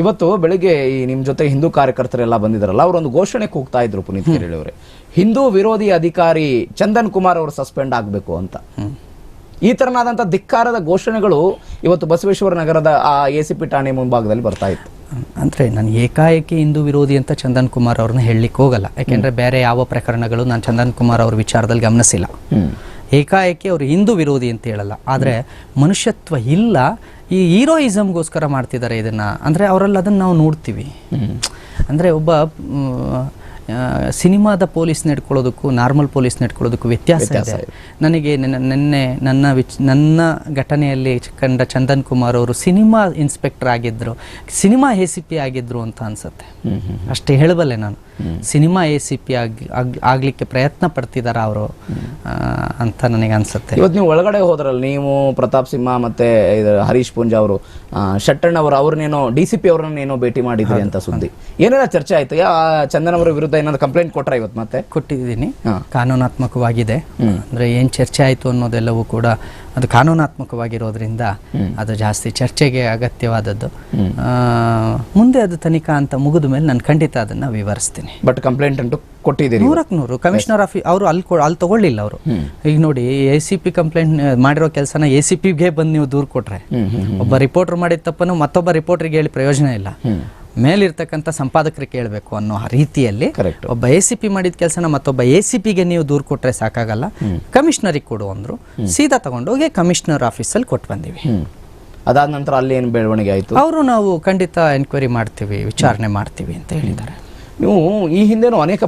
ಇವತ್ತು ಬೆಳಿಗ್ಗೆ ಈ ನಿಮ್ ಜೊತೆ ಹಿಂದೂ ಕಾರ್ಯಕರ್ತರೆಲ್ಲ ಬಂದಿದ್ದಾರಲ್ಲ ಅವರೊಂದು ಘೋಷಣೆ ಕೂಗ್ತಾ ಇದ್ರು ಪುನೀತ್ ಕೆರಳಿ ಅವರೇ ಹಿಂದೂ ವಿರೋಧಿ ಅಧಿಕಾರಿ ಚಂದನ್ ಕುಮಾರ್ ಅವರು ಸಸ್ಪೆಂಡ್ ಆಗಬೇಕು ಅಂತ. ಈ ತರನಾದಂಥ ಧಿಕ್ಕಾರದ ಘೋಷಣೆಗಳು ಇವತ್ತು ಬಸವೇಶ್ವರ ನಗರದ ಆ ಎ ಸಿ ಪಿ ಠಾಣೆ ಮುಂಭಾಗದಲ್ಲಿ ಬರ್ತಾ ಇತ್ತು. ಅಂದರೆ ನಾನು ಏಕಾಏಕಿ ಹಿಂದೂ ವಿರೋಧಿ ಅಂತ ಚಂದನ್ ಕುಮಾರ್ ಅವ್ರನ್ನ ಹೇಳಲಿಕ್ಕೆ ಹೋಗಲ್ಲ ಯಾಕೆಂದರೆ ಬೇರೆ ಯಾವ ಪ್ರಕರಣಗಳು ನಾನು ಚಂದನ್ ಕುಮಾರ್ ಅವ್ರ ವಿಚಾರದಲ್ಲಿ ಗಮನಿಸಿಲ್ಲ. ಏಕಾಏಕಿ ಅವರು ಹಿಂದೂ ವಿರೋಧಿ ಅಂತ ಹೇಳಲ್ಲ. ಆದರೆ ಮನುಷ್ಯತ್ವ ಇಲ್ಲ. ಈ ಹೀರೋಯಿಸಮ್ಗೋಸ್ಕರ ಮಾಡ್ತಿದ್ದಾರೆ ಇದನ್ನು. ಅಂದರೆ ಅವರಲ್ಲಿ ಅದನ್ನು ನಾವು ನೋಡ್ತೀವಿ. ಅಂದರೆ ಒಬ್ಬ ಸಿನಿಮಾದ ಪೊಲೀಸ್ ನಡ್ಕೊಳ್ಳೋದಕ್ಕೂ ನಾರ್ಮಲ್ ಪೊಲೀಸ್ ನಡ್ಕೊಳ್ಳೋದಕ್ಕೂ ವ್ಯತ್ಯಾಸ ಇದೆ. ನನಗೆ ನೆನ್ನ- ನಿನ್ನೆ ನನ್ನ ವಿಚ್ ನನ್ನ ಘಟನೆಯಲ್ಲಿ ಕಂಡ ಚಂದನ್ ಕುಮಾರ್ ಅವರು ಸಿನಿಮಾ ಇನ್ಸ್ಪೆಕ್ಟರ್ ಆಗಿದ್ದರು ಸಿನಿಮಾ ಎ ಸಿ ಪಿ ಆಗಿದ್ರು ಅಂತ ಅನ್ಸುತ್ತೆ. ಅಷ್ಟೇ ಹೇಳಬಲ್ಲೆ ನಾನು. ಸಿನಿಮಾ ಎ ಸಿ ಪಿ ಆಗಿ ಆಗ್- ಆಗ್ಲಿಕ್ಕೆ ಪ್ರಯತ್ನ ಪಡ್ತಿದಾರ ಅವರು ಅಂತ ನನಗೆ ಅನ್ಸುತ್ತೆ. ಇವತ್ತು ನೀವು ಒಳಗಡೆ ಹೋದ್ರಲ್ಲ ನೀವು ಪ್ರತಾಪ್ ಸಿಂಹ ಮತ್ತೆ ಇದು ಹರೀಶ್ ಪುಂಜ ಅವರು ಶಟ್ಟಣ್ಣ ಅವರು ಅವ್ರನ್ನೇನೋ ಡಿ ಸಿ ಪಿ ಅವ್ರನ್ನೇನೋ ಭೇಟಿ ಮಾಡಿದ್ರಿ ಅಂತ ಸುದ್ದಿ. ಏನೆಲ್ಲ ಚರ್ಚೆ ಆಯ್ತು? ಯಾ ಚಂದನ್ ಅವರ ವಿರುದ್ಧ ಏನಾದ್ರು ಕಂಪ್ಲೇಂಟ್ ಕೊಟ್ರ ಇವತ್ತು ಮತ್ತೆ? ಕೊಟ್ಟಿದ್ದೀನಿ. ಕಾನೂನಾತ್ಮಕವಾಗಿದೆ. ಅಂದ್ರೆ ಏನ್ ಚರ್ಚೆ ಆಯ್ತು ಅನ್ನೋದೆಲ್ಲವೂ ಕೂಡ ಅದು ಕಾನೂನಾತ್ಮಕವಾಗಿರೋದ್ರಿಂದ ಅದು ಜಾಸ್ತಿ ಚರ್ಚೆಗೆ ಅಗತ್ಯವಾದದ್ದು. ಮುಂದೆ ಅದು ತನಿಖಾ ಅಂತ ಮುಗಿದ ಮೇಲೆ ನಾನು ಖಂಡಿತ ಅದನ್ನ ವಿವರಿಸ್ತೀನಿ. ಬಟ್ ಕಂಪ್ಲೇಂಟ್ ಅಂತೂ ಕೊಟ್ಟಿದ್ದೀರಿ ನೂರಕ್ಕೆ ನೂರು. ಕಮಿಷನರ್ ಆಫೀಸ್ ಅವರು ಅಲ್ಲಿ ಅಲ್ಲಿ ತಗೊಳ್ಳಿಲ್ಲ ಅವರು. ಈಗ ನೋಡಿ ಎ ಸಿ ಪಿ ಕಂಪ್ಲೇಂಟ್ ಮಾಡಿರೋ ಕೆಲಸನ ಎ ಸಿ ಪಿಗೆ ಬಂದು ನೀವು ದೂರು ಕೊಟ್ರೆ. ಒಬ್ಬ ರಿಪೋರ್ಟರ್ ಮಾಡಿದ ತಪ್ಪನ್ನು ಮತ್ತೊಬ್ಬ ರಿಪೋರ್ಟರ್ಗೆ ಹೇಳಿ ಪ್ರಯೋಜನ ಇಲ್ಲ. ಮೇಲಿರ್ತಕ್ಕಂಥ ಸಂಪಾದಕರಿಗೆ ಕೇಳಬೇಕು ಅನ್ನೋ ರೀತಿಯಲ್ಲಿ ಒಬ್ಬ ಎ ಸಿ ಪಿ ಮಾಡಿದ ಕೆಲಸನ ಮತ್ತೊಬ್ಬ ಎ ಸಿ ಪಿಗೆ ನೀವು ದೂರು ಕೊಟ್ಟರೆ ಸಾಕಾಗಲ್ಲ. ಕಮಿಷನರಿಗೆ ಕೊಡು ಅಂದ್ರು. ಸೀದಾ ತಗೊಂಡೋಗಿ ಕಮಿಷನರ್ ಆಫೀಸಲ್ಲಿ ಕೊಟ್ಟು ಬಂದಿವಿ. ಅದಾದ ನಂತರ ಅಲ್ಲಿ ಏನು ಬೆಳವಣಿಗೆ ಆಯಿತು? ಅವರು ನಾವು ಖಂಡಿತ ಎನ್ಕ್ವೈರಿ ಮಾಡ್ತೀವಿ ವಿಚಾರಣೆ ಮಾಡ್ತೀವಿ ಅಂತ ಹೇಳಿದ್ದಾರೆ. ನೀವು ಈ ಹಿಂದೆನೂ ಅನೇಕ